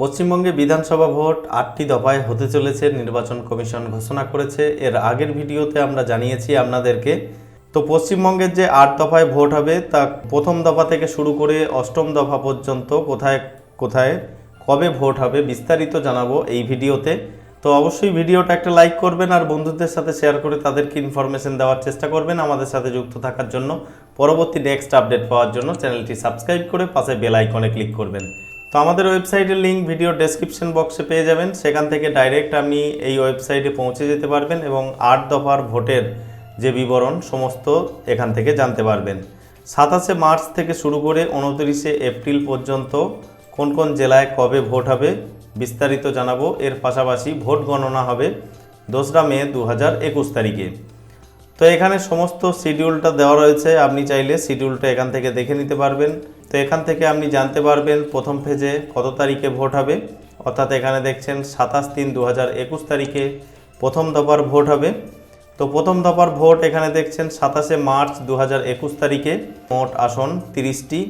পশ্চিমবঙ্গে বিধানসভা ভোট আটটি দফায় হতে চলেছে, নির্বাচন কমিশন ঘোষণা করেছে। এর আগের ভিডিওতে আমরা জানিয়েছি আপনাদেরকে। তো পশ্চিমবঙ্গের যে আট দফায় ভোট হবে, তা প্রথম দফা থেকে শুরু করে অষ্টম দফা পর্যন্ত কোথায় কোথায়, কবে ভোট হবে বিস্তারিত জানাব এই ভিডিওতে। তো অবশ্যই ভিডিওটা একটা লাইক করবেন আর বন্ধুদের সাথে শেয়ার করে তাদেরকে ইনফরমেশন দেওয়ার চেষ্টা করবেন আমাদের সাথে যুক্ত থাকার জন্য। পরবর্তী নেক্সট আপডেট পাওয়ার জন্য চ্যানেলটি সাবস্ক্রাইব করে পাশে বেল আইকনে ক্লিক করবেন। আমাদের ওয়েবসাইটের লিঙ্ক ভিডিও ডেসক্রিপশন বক্সে পেয়ে যাবেন। সেখান থেকে ডাইরেক্ট আপনি এই ওয়েবসাইটে পৌঁছে যেতে পারবেন এবং আট দফার ভোটের যে বিবরণ সমস্ত এখান থেকে জানতে পারবেন। সাতাশে মার্চ থেকে শুরু করে উনত্রিশে এপ্রিল পর্যন্ত কোন কোন জেলায় কবে ভোট হবে বিস্তারিত জানাব। এর পাশাপাশি ভোট গণনা হবে দোসরা মে দু হাজার একুশ তারিখে। তো এখানে সমস্ত শিডিউলটা দেওয়া রয়েছে। আপনি চাইলে শিডিউলটা এখান থেকে দেখে নিতে পারবেন। তো এখান থেকে আপনি জানতে পারবেন প্রথম ফেজে কত তারিখে ভোট হবে। অর্থাৎ এখানে দেখছেন সাতাশ তিন দু তারিখে প্রথম দফার ভোট হবে। তো প্রথম দফার ভোট এখানে দেখছেন সাতাশে মার্চ দু একুশ তারিখে মোট আসন তিরিশটি।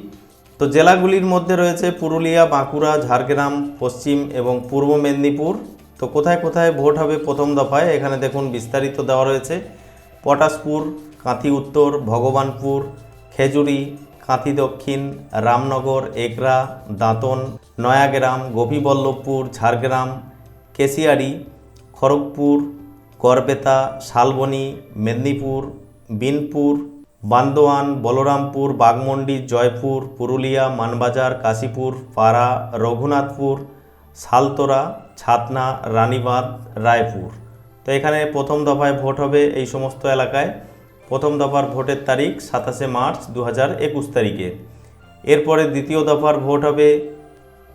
তো জেলাগুলির মধ্যে রয়েছে পুরুলিয়া, বাঁকুড়া, ঝাড়গ্রাম, পশ্চিম এবং পূর্ব মেদিনীপুর। তো কোথায় কোথায় ভোট হবে প্রথম দফায় এখানে দেখুন বিস্তারিত দেওয়া রয়েছে। পটাশপুর, কাঁথি উত্তর, ভগবানপুর, খেজুরি, কাঁথি দক্ষিণ, রামনগর, একরা, দাঁতন, নয়াগ্রাম, গোপীবল্লভপুর, ঝাড়গ্রাম, কেশিয়ারি, খড়গপুর, করবেতা, শালবনী, মেদিনীপুর, বিনপুর, বান্দোয়ান, বলরামপুর বাগমন্ডি জয়পুর, পুরুলিয়া, মানবাজার, কাশীপুর, পাড়া, রঘুনাথপুর সালতোরা ছাতনা, রানীবাঁধ, রায়পুর। তো এখানে প্রথম দফায় ভোট হবে এই সমস্ত এলাকায়। প্রথম দফার ভোটের তারিখ সাতাশে মার্চ দু হাজার একুশ তারিখে। এরপরে দ্বিতীয় দফার ভোট হবে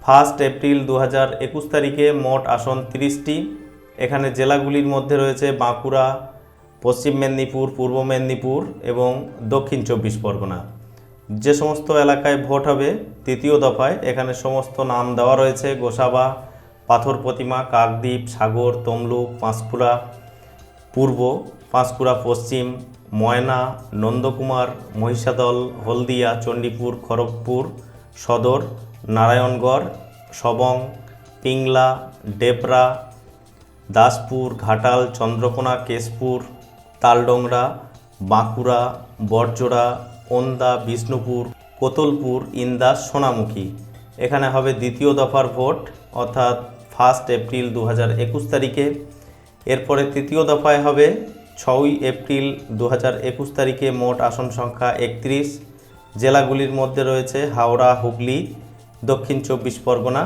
ফার্স্ট এপ্রিল দু হাজার একুশ তারিখে, মোট আসন তিরিশটি। এখানে জেলাগুলির মধ্যে রয়েছে বাঁকুড়া, পশ্চিম মেদিনীপুর, পূর্ব মেদিনীপুর এবং দক্ষিণ চব্বিশ পরগনা। যে সমস্ত এলাকায় ভোট হবে, তৃতীয় দফায় এখানে সমস্ত নাম দেওয়া রয়েছে, গোসাবা পাথর প্রতিমা, কাকদ্বীপ, সাগর, তমলুক, পাঁশকুড়া পূর্ব, পাঁশকুড়া পশ্চিম, ময়না, নন্দকুমার, মহিষাদল, হলদিয়া, চণ্ডীপুর, খড়গপুর, সদর, নারায়ণগড়, সবং, পিংলা, ডেবরা, দাসপুর, ঘাটাল, চন্দ্রকোনা, কেশপুর, তালডোংরা, বাঁকুড়া বরজোড়া ওন্দা, বিষ্ণুপুর, কোতলপুর, ইন্দাস, সোনামুখী। এখানে হবে দ্বিতীয় দফার ভোট, অর্থাৎ ফার্স্ট এপ্রিল দু হাজার একুশ তারিখে। এরপরে তৃতীয় দফায় হবে ছয়ই এপ্রিল দু হাজার একুশ তারিখে মোট আসন সংখ্যা একত্রিশ। জেলাগুলির মধ্যে রয়েছে হাওড়া, হুগলি, দক্ষিণ চব্বিশ পরগনা।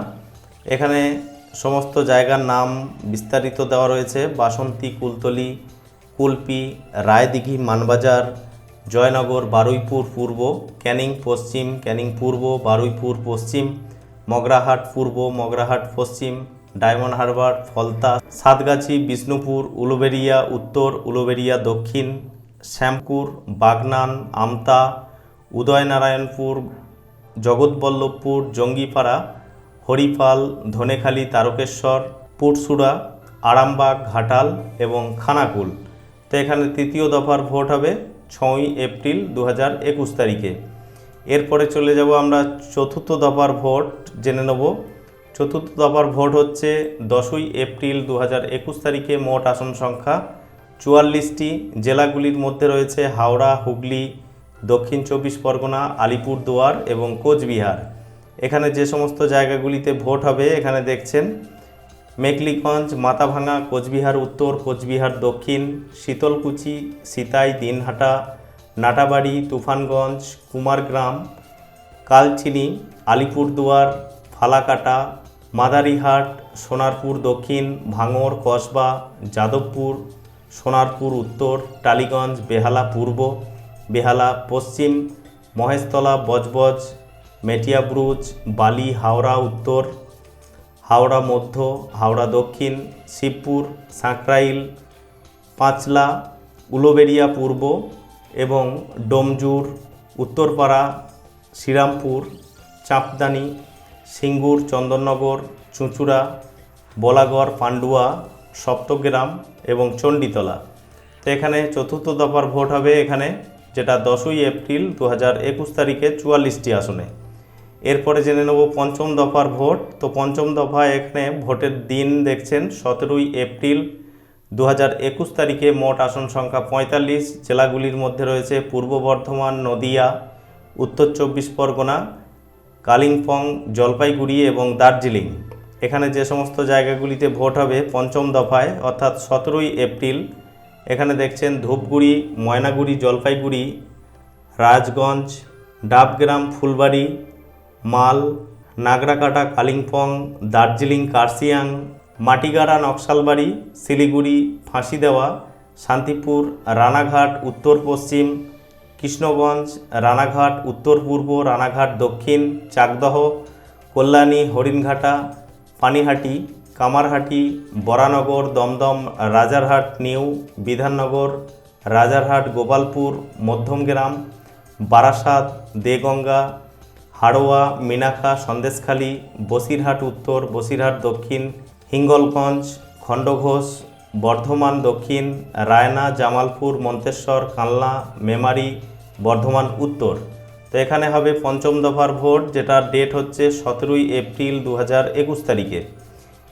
এখানে সমস্ত জায়গার নাম বিস্তারিত দেওয়া রয়েছে। বাসন্তী, কুলতলি, কুলপি, রায়দিঘি, মানবাজার, জয়নগর, বারুইপুর, পূর্ব, ক্যানিং, পশ্চিম, ক্যানিং, পূর্ব, বারুইপুর, পশ্চিম, মগরাহাট, পূর্ব, মগরাহাট, পশ্চিম ডায়মন্ড হারবার, ফলতা, সাতগাছি, বিষ্ণুপুর উলুবেরিয়া উত্তর উলুবেরিয়া দক্ষিণ, শ্যামপুর, বাগনান, আমতা, উদয়নারায়ণপুর, জগৎবল্লভপুর, জঙ্গিপাড়া, হরিপাল, ধনেখালি, তারকেশ্বর পুটসুড়া আরামবাগ, ঘাটাল এবং খানাকুল। তো এখানে তৃতীয় দফার ভোট হবে ছয়ই এপ্রিল দু হাজার একুশ তারিখে। এরপরে চলে যাব আমরা চতুর্থ দফার ভোট জেনে নেব। চতুর্থ দফার ভোট হচ্ছে দশই এপ্রিল দু হাজার একুশ তারিখে মোট আসন সংখ্যা চুয়াল্লিশটি। জেলাগুলির মধ্যে রয়েছে হাওড়া, হুগলি, দক্ষিণ চব্বিশ পরগনা, আলিপুরদুয়ার এবং কোচবিহার। এখানে যে সমস্ত জায়গাগুলিতে ভোট হবে, এখানে দেখছেন মেকলিগঞ্জ মাথাভাঙা কোচবিহার উত্তর, কোচবিহার দক্ষিণ, শীতলকুচি, সিতাই, দিনহাটা, নাটাবাড়ি, তুফানগঞ্জ, কুমারগ্রাম, কালচিনি, আলিপুরদুয়ার, ফালাকাটা মাদারিহাট, সোনারপুর দক্ষিণ ভাঙর কসবা, যাদবপুর, সোনারপুর উত্তর, টালিগঞ্জ, বেহালা পূর্ব, বেহালা পশ্চিম, মহেশতলা, বজবজ মেটিয়াব্রুজ বালি, হাওড়া উত্তর, হাওড়া মধ্য, হাওড়া দক্ষিণ, শিবপুর, সাঁকরাইল, পাঁচলা উলোবেরিয়া পূর্ব এবং ডোমজুর, উত্তরপাড়া, শ্রীরামপুর, চাঁপদানি সিঙ্গুর, চন্দননগর, চুঁচুড়া, বলাগড়, পান্ডুয়া, সপ্তগ্রাম এবং চণ্ডীতলা। তো এখানে চতুর্থ দফার ভোট হবে এখানে, যেটা দশই এপ্রিল দু হাজার একুশ তারিখে চুয়াল্লিশটি আসনে। এরপরে জেনে নেব পঞ্চম দফার ভোট। তো পঞ্চম দফা এখানে ভোটের দিন দেখছেন, সতেরোই এপ্রিল দু হাজার একুশ তারিখে মোট আসন সংখ্যা পঁয়তাল্লিশ। জেলাগুলির মধ্যে রয়েছে পূর্ব বর্ধমান, নদিয়া, উত্তর চব্বিশ পরগনা কালিম্পং, জলপাইগুড়ি এবং দার্জিলিং। এখানে যে সমস্ত জায়গাগুলিতে ভোট হবে পঞ্চম দফায়, অর্থাৎ সতেরোই এপ্রিল, এখানে দেখছেন ধূপগুড়ি, ময়নাগুড়ি, জলপাইগুড়ি, রাজগঞ্জ, ডাবগ্রাম, ফুলবাড়ি, মাল, নাগরাকাটা, কালিম্পং, দার্জিলিং কার্সিয়াং মাটিগাড়া, নকশালবাড়ি, শিলিগুড়ি ফাঁসি দেওয়া শান্তিপুর, রানাঘাট, উত্তর পশ্চিম কৃষ্ণগঞ্জ, রানাঘাট, উত্তর পূর্ব, রানাঘাট, দক্ষিণ, চাকদহ, কল্যাণী, হরিণঘাটা, পানিহাটি, কামারহাটি, বরানগর, দমদম, রাজারহাট, নিউ, বিধাননগর, রাজারহাট, গোপালপুর, মধ্যমগ্রাম, বারাসাত, দেগঙ্গা, হাড়োয়া মিনাখা সন্দেশখালী, বসিরহাট উত্তর, বসিরহাট দক্ষিণ, হিঙ্গলগঞ্জ, খণ্ডঘোষ, বর্ধমান দক্ষিণ, রায়না, জামালপুর, মন্তেশ্বর, কালনা, মেমারি বর্ধমান উত্তর। তো এখানে হবে পঞ্চম দফার ভোট, যেটার ডেট হচ্ছে সতেরোই এপ্রিল দু হাজার একুশ তারিখে।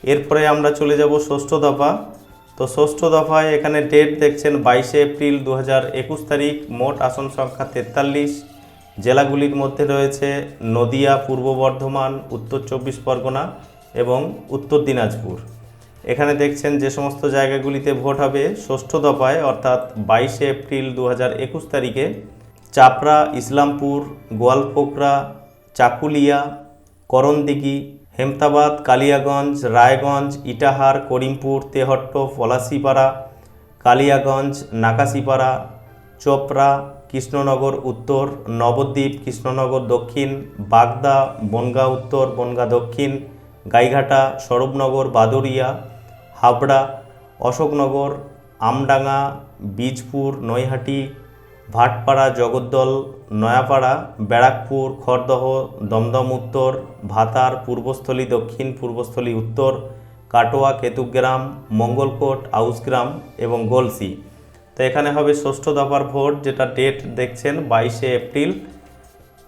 এরপরে আমরা চলে যাব ষষ্ঠ দফা। তো ষষ্ঠ দফায় এখানে ডেট দেখছেন বাইশে এপ্রিল দু হাজার একুশ তারিখ, মোট আসন সংখ্যা তেতাল্লিশ। জেলাগুলির মধ্যে রয়েছে নদিয়া, পূর্ব বর্ধমান, উত্তর চব্বিশ পরগনা এবং উত্তর দিনাজপুর। এখানে দেখছেন যে সমস্ত জায়গাগুলিতে ভোট হবে ষষ্ঠ দফায়, অর্থাৎ বাইশে এপ্রিল দু হাজার একুশ তারিখে। চাপড়া, ইসলামপুর গোয়ালপোকরা চাকুলিয়া, করণদিঘি, হেমতাবাদ, কালিয়াগঞ্জ, রায়গঞ্জ, ইটাহার, করিমপুর, তেহট্ট, পলাশিপাড়া, কালিয়াগঞ্জ, নাকাশিপাড়া, চোপড়া, কৃষ্ণনগর উত্তর, নবদ্বীপ, কৃষ্ণনগর দক্ষিণ, বাগদা, বনগাঁ উত্তর, বনগাঁ দক্ষিণ, গাইঘাটা, স্বরূপনগর বাদুরিয়া হাবড়া, অশোকনগর, আমডাঙ্গা, বীজপুর, নৈহাটি ভাটপাড়া, জগদ্দল, নয়াপাড়া, ব্যারাকপুর, খড়দহ, দমদম উত্তর, ভাতার পূর্বস্থলী, দক্ষিণ পূর্বস্থলী উত্তর, কাটোয়া কেতুগ্রাম মঙ্গলকোট, আউসগ্রাম এবং গলসি। তো এখানে হবে ষষ্ঠ দফার ভোট, যেটা ডেট দেখছেন বাইশে এপ্রিল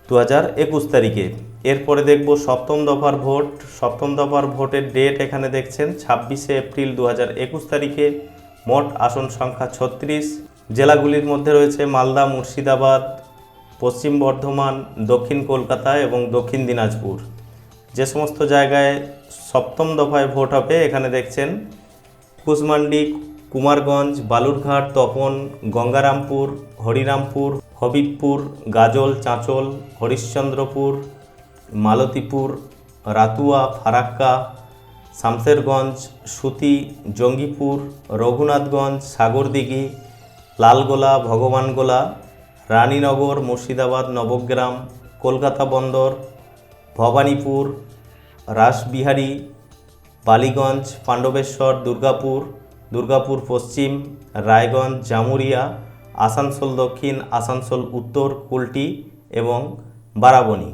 দু হাজার একুশ তারিখে। এরপরে দেখব সপ্তম দফার ভোট। সপ্তম দফার ভোটের ডেট এখানে দেখছেন ছাব্বিশে এপ্রিল দু হাজার একুশ তারিখে। মোট আসন সংখ্যা ছত্রিশ। জেলাগুলির মধ্যে রয়েছে মালদা, মুর্শিদাবাদ, পশ্চিম বর্ধমান, দক্ষিণ কলকাতা এবং দক্ষিণ দিনাজপুর। যে সমস্ত জায়গায় সপ্তম দফায় ভোট হবে, এখানে দেখছেন কুশমান্ডি, কুমারগঞ্জ, বালুরঘাট, তপন, গঙ্গারামপুর, হরিরামপুর, হবিবপুর, গাজল, চাঁচল, হরিশ্চন্দ্রপুর, মালতীপুর, রাতুয়া, ফারাক্কা শামশেরগঞ্জ সুতি, জঙ্গিপুর, রঘুনাথগঞ্জ, সাগরদিঘি লালগোলা, ভগবানগোলা, রানীনগর, মুর্শিদাবাদ, নবগ্রাম, কলকাতা বন্দর, ভবানীপুর, রাসবিহারী, বালিগঞ্জ, পাণ্ডবেশ্বর, দুর্গাপুর দুর্গাপুর পশ্চিম, রায়গঞ্জ, জামুরিয়া, আসানসোল দক্ষিণ, আসানসোল উত্তর, কুলটি এবং বারাবণী।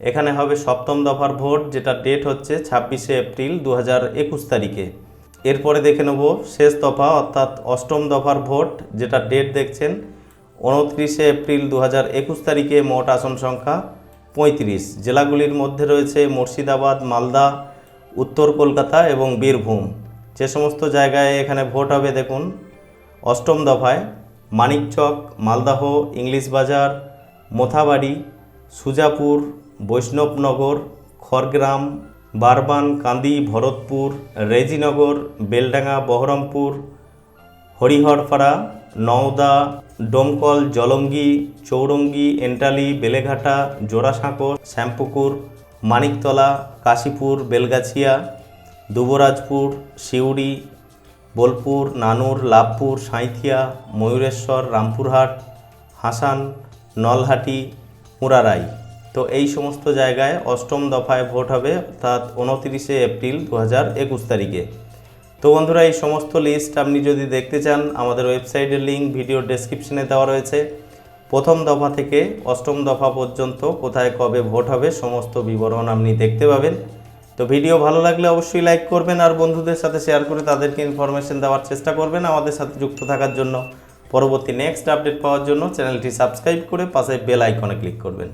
এখানে হবে সপ্তম দফার ভোট, যেটা ডেট হচ্ছে ছাব্বিশে এপ্রিল দু হাজার একুশ তারিখে। এরপরে দেখে নেব শেষ দফা, অর্থাৎ অষ্টম দফার ভোট, যেটা ডেট দেখছেন, উনত্রিশে এপ্রিল দু হাজার একুশ তারিখে মোট আসন সংখ্যা পঁয়ত্রিশ। জেলাগুলির মধ্যে রয়েছে মুর্শিদাবাদ, মালদা, উত্তর কলকাতা এবং বীরভূম। যে সমস্ত জায়গায় এখানে ভোট হবে, দেখুন, অষ্টম দফায় মানিকচক, মালদাহ, ইংলিশ বাজার, মোথাবাড়ি, সুজাপুর, বৈষ্ণবনগর, খড়গ্রাম বারবান, কান্দি, ভরতপুর, রেজিনগর, বেলডাঙ্গা, বহরমপুর, হরিহরপাড়া, নওদা, ডোমকল, জলঙ্গি, চৌরঙ্গি, এন্টালি, বেলেঘাটা, জোড়াসাঁকর, শ্যামপুকুর, মানিকতলা, কাশীপুর, বেলগাছিয়া, দুবরাজপুর, সিউড়ি, বোলপুর, নানুর, লাভপুর, সাঁইথিয়া, ময়ূরেশ্বর, রামপুরহাট, হাসান, নলহাটি, মুরারাই। তো এই সমস্ত জায়গায় অষ্টম দফায় ভোট হবে অর্থাৎ উনতিরিশে এপ্রিল দু হাজার একুশ তারিখে। তো বন্ধুরা, এই সমস্ত লিস্ট আপনি যদি দেখতে চান, আমাদের ওয়েবসাইটের লিঙ্ক ভিডিও ডেসক্রিপশনে দেওয়া রয়েছে। প্রথম দফা থেকে অষ্টম দফা পর্যন্ত কোথায় কবে ভোট হবে সমস্ত বিবরণ আপনি দেখতে পাবেন। তো ভিডিও ভালো লাগলে অবশ্যই লাইক করবেন আর বন্ধুদের সাথে শেয়ার করে তাদেরকে ইনফরমেশন দেওয়ার চেষ্টা করবেন আমাদের সাথে যুক্ত থাকার জন্য। পরবর্তী নেক্সট আপডেট পাওয়ার জন্য চ্যানেলটি সাবস্ক্রাইব করে পাশে বেল আইকনে ক্লিক করবেন।